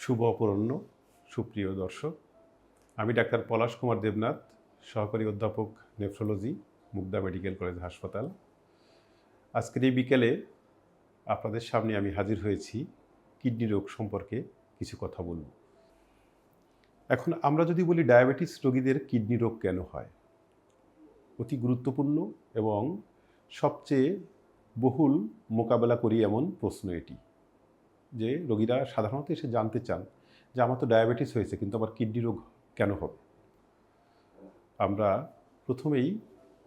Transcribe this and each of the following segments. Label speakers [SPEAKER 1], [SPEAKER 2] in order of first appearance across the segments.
[SPEAKER 1] শুভ অপরাহ্ন সুপ্রিয় দর্শক, আমি ডাক্তার পলাশ কুমার দেবনাথ, সহকারী অধ্যাপক নেফ্রোলজি, মুগদা মেডিকেল কলেজ হাসপাতাল। আজকের এই বিকেলে আপনাদের সামনে আমি হাজির হয়েছি কিডনি রোগ সম্পর্কে কিছু কথা বলব। এখন আমরা যদি বলি ডায়াবেটিস রোগীদের কিডনি রোগ কেন হয়? অতি গুরুত্বপূর্ণ এবং সবচেয়ে বহুল মোকাবেলা করি এমন প্রশ্ন এটি। যে রোগীরা সাধারণত এসে জানতে চান যে আমার তো ডায়াবেটিস হয়েছে, কিন্তু আমার কিডনি রোগ কেন হবে? আমরা প্রথমেই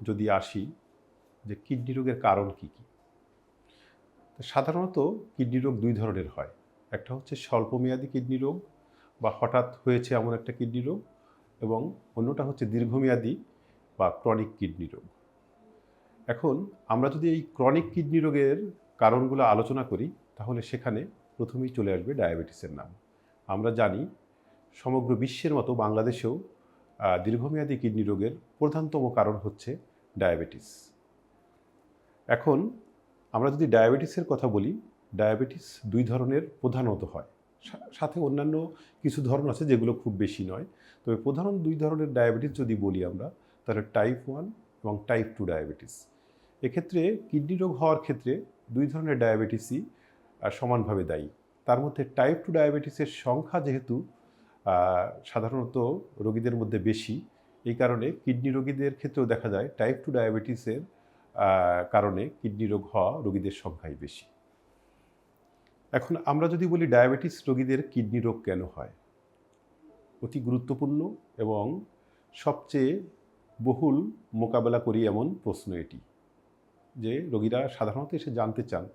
[SPEAKER 1] যদি আসি যে কিডনি রোগের কারণ কি কি? সাধারণত কিডনি রোগ দুই ধরনের হয়। একটা হচ্ছে স্বল্পমেয়াদী কিডনি রোগ বা হঠাৎ হয়েছে এমন একটা কিডনি রোগ এবং অন্যটা হচ্ছে দীর্ঘমেয়াদী বা ক্রনিক কিডনি রোগ। এখন আমরা যদি এই ক্রনিক কিডনি রোগের কারণগুলো আলোচনা করি, তাহলে সেখানে প্রথমেই চলে আসবে ডায়াবেটিসের নাম। আমরা জানি সমগ্র বিশ্বের মতো বাংলাদেশেও দীর্ঘমেয়াদী কিডনি রোগের প্রধানতম কারণ হচ্ছে ডায়াবেটিস। এখন আমরা যদি ডায়াবেটিসের কথা বলি, ডায়াবেটিস দুই ধরনের প্রধানত হয়। সাথে অন্যান্য কিছু ধরন আছে যেগুলো খুব বেশি নয়। তবে প্রধান দুই ধরনের ডায়াবেটিস যদি বলি আমরা, তাহলে টাইপ ওয়ান এবং টাইপ টু ডায়াবেটিস। এক্ষেত্রে কিডনি রোগ হওয়ার ক্ষেত্রে দুই ধরনের ডায়াবেটিসই সমানভাবে দায়ী। তার মধ্যে টাইপ টু ডায়াবেটিসের সংখ্যা যেহেতু সাধারণত রোগীদের মধ্যে বেশি, এই কারণে কিডনি রোগীদের ক্ষেত্রেও দেখা যায় টাইপ টু ডায়াবেটিসের কারণে কিডনি রোগ হওয়া রোগীদের সংখ্যাই বেশি। এখন আমরা যদি বলি ডায়াবেটিস রোগীদের কিডনি রোগ কেন হয়? অতি গুরুত্বপূর্ণ এবং সবচেয়ে বহুল মোকাবেলা করি এমন প্রশ্ন এটি, যে রোগীরা সাধারণত এসে জানতে চান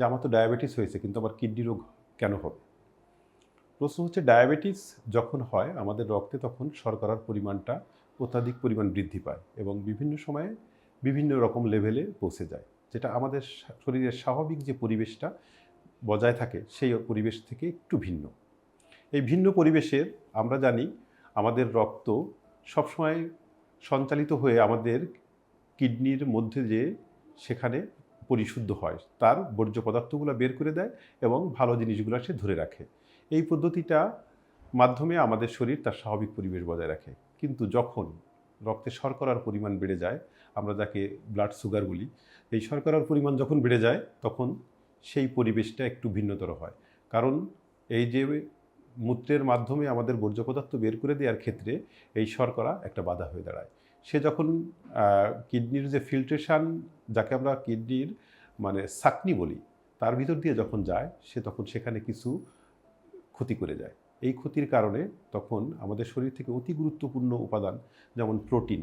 [SPEAKER 1] যে আমার তো ডায়াবেটিস হয়েছে, কিন্তু আমার কিডনি রোগ কেন হবে? প্রশ্ন হচ্ছে ডায়াবেটিস যখন হয়, আমাদের রক্তে তখন শর্করার পরিমাণটা অত্যাধিক পরিমাণ বৃদ্ধি পায় এবং বিভিন্ন সময়ে বিভিন্ন রকম লেভেলে পৌঁছে যায়, যেটা আমাদের শরীরের স্বাভাবিক যে পরিবেশটা বজায় থাকে, সেই পরিবেশ থেকে একটু ভিন্ন। এই ভিন্ন পরিবেশের আমরা জানি আমাদের রক্ত সবসময় সঞ্চালিত হয়ে আমাদের কিডনির মধ্যে যে সেখানে পরিশুদ্ধ হয়। তার বর্জ্য পদার্থগুলো বের করে দেয় এবং ভালো জিনিসগুলো সে ধরে রাখে। এই পদ্ধতিটা মাধ্যমে আমাদের শরীর তার স্বাভাবিক পরিবেশ বজায় রাখে। কিন্তু যখন রক্তে শর্করার পরিমাণ বেড়ে যায়, আমরা যাকে ব্লাড সুগার বলি, এই শর্করার পরিমাণ যখন বেড়ে যায়, তখন সেই পরিবেশটা একটু ভিন্নতর হয়। কারণ এই যে মূত্রের মাধ্যমে আমাদের বর্জ্য পদার্থ বের করে দেওয়ার ক্ষেত্রে এই শর্করা একটা বাধা হয়ে দাঁড়ায়। সে যখন কিডনির যে ফিল্ট্রেশন যাকে আমরা কিডনির মানে সাকনি বলি, তার ভিতর দিয়ে যখন যায়, সে তখন সেখানে কিছু ক্ষতি করে যায়। এই ক্ষতির কারণে তখন আমাদের শরীর থেকে অতি গুরুত্বপূর্ণ উপাদান যেমন প্রোটিন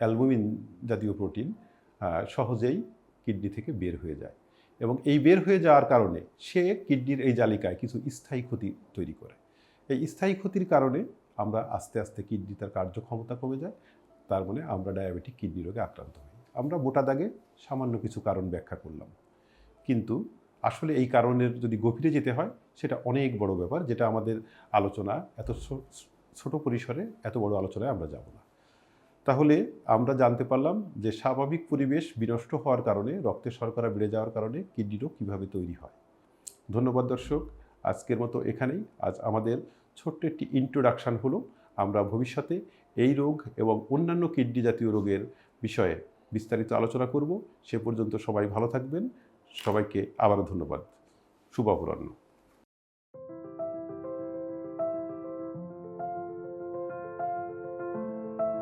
[SPEAKER 1] অ্যালবুমিন জাতীয় প্রোটিন সহজেই কিডনি থেকে বের হয়ে যায়। এবং এই বের হয়ে যাওয়ার কারণে সে কিডনির এই জালিকায় কিছু স্থায়ী ক্ষতি তৈরি করে। এই স্থায়ী ক্ষতির কারণে আমরা আস্তে আস্তে কিডনি তার কার্যক্ষমতা কমে যায় তার মানে আমরা ডায়াবেটিক কিডনি রোগে আক্রান্ত হই। আমরা মোটা দাগে সামান্য কিছু কারণ ব্যাখ্যা করলাম। কিন্তু আসলে এই কারণের যদি গভীরে যেতে হয়, সেটা অনেক বড় ব্যাপার, যেটা আমাদের আলোচনা এত ছোট পরিসরে, এত বড় আলোচনায় আমরা যাব না। তাহলে আমরা জানতে পারলাম যে স্বাভাবিক পরিবেশ বিনষ্ট হওয়ার কারণে, রক্তে শর্করা বেড়ে যাওয়ার কারণে কিডনি রোগ কীভাবে তৈরি হয়। ধন্যবাদ দর্শক, আজকের মতো এখানেই। আজ আমাদের ছোট্ট একটি ইন্ট্রোডাকশান হলো। আমরা ভবিষ্যতে এই রোগ এবং অন্যান্য কিডনি জাতীয় রোগের বিষয়ে বিস্তারিত আলোচনা করব। সে পর্যন্ত সবাই ভালো থাকবেন। সবাইকে আবারও ধন্যবাদ। শুভ অপরাহ্ন।